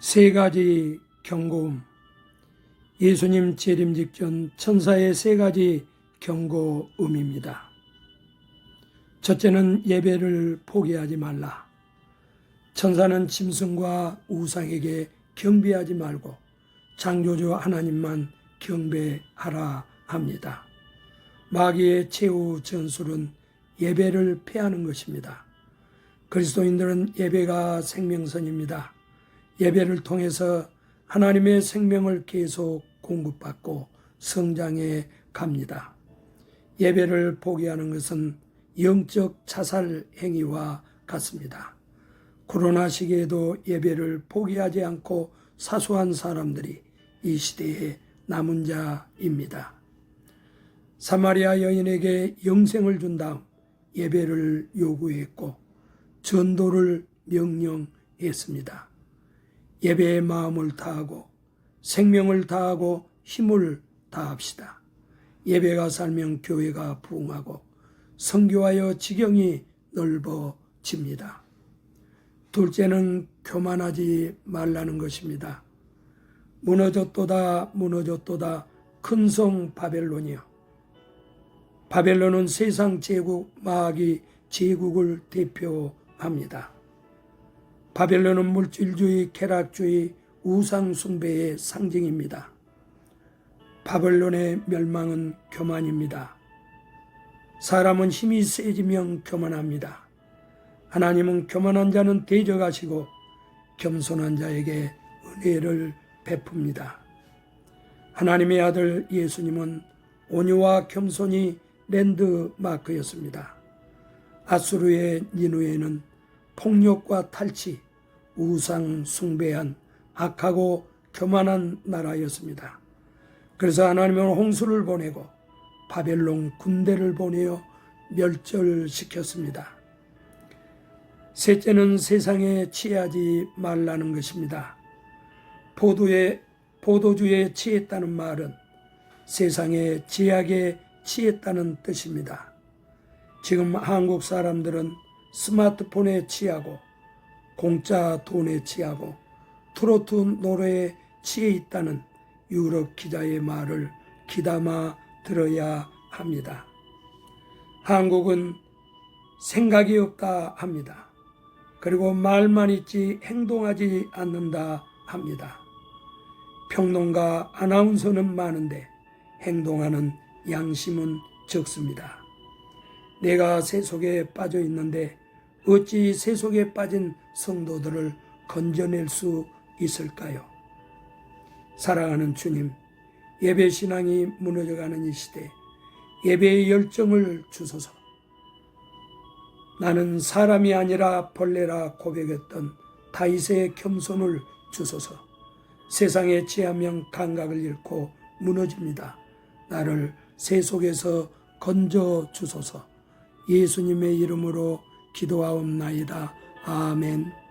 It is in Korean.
세 가지 경고음. 예수님 재림 직전 천사의 세 가지 경고음입니다. 첫째는 예배를 포기하지 말라. 천사는 짐승과 우상에게 경배하지 말고 창조주 하나님만 경배하라 합니다. 마귀의 최후 전술은 예배를 패하는 것입니다. 그리스도인들은 예배가 생명선입니다. 예배를 통해서 하나님의 생명을 계속 공급받고 성장해 갑니다. 예배를 포기하는 것은 영적 자살 행위와 같습니다. 코로나 시기에도 예배를 포기하지 않고 사소한 사람들이 이 시대에 남은 자입니다. 사마리아 여인에게 영생을 준 다음 예배를 요구했고 전도를 명령했습니다. 예배의 마음을 다하고 생명을 다하고 힘을 다합시다. 예배가 살면 교회가 부흥하고 성교하여 지경이 넓어집니다. 둘째는 교만하지 말라는 것입니다. 무너졌도다 무너졌도다 큰 성 바벨론이여 바벨론은 세상 제국 마귀 제국을 대표합니다. 바벨론은 물질주의, 쾌락주의, 우상숭배의 상징입니다. 바벨론의 멸망은 교만입니다. 사람은 힘이 세지면 교만합니다. 하나님은 교만한 자는 대적하시고 겸손한 자에게 은혜를 베풉니다. 하나님의 아들 예수님은 온유와 겸손이 랜드마크였습니다. 아수르의 니누에는 폭력과 탈취, 우상 숭배한 악하고 교만한 나라였습니다. 그래서 하나님은 홍수를 보내고 바벨론 군대를 보내어 멸절시켰습니다. 셋째는 세상에 취하지 말라는 것입니다. 포도에 포도주에 취했다는 말은 세상의 제약에 취했다는 뜻입니다. 지금 한국 사람들은 스마트폰에 취하고 공짜 돈에 취하고 트로트 노래에 취해 있다는 유럽 기자의 말을 귀담아 들어야 합니다. 한국은 생각이 없다 합니다. 그리고 말만 있지 행동하지 않는다 합니다. 평론가 아나운서는 많은데 행동하는 양심은 적습니다. 내가 세속에 빠져 있는데 어찌 세속에 빠진 성도들을 건져낼 수 있을까요? 사랑하는 주님, 예배 신앙이 무너져가는 이 시대, 예배의 열정을 주소서. 나는 사람이 아니라 벌레라 고백했던 다윗의 겸손을 주소서. 세상에 취하면 감각을 잃고 무너집니다. 나를 세 속에서 건져 주소서. 예수님의 이름으로 기도하옵나이다. 아멘.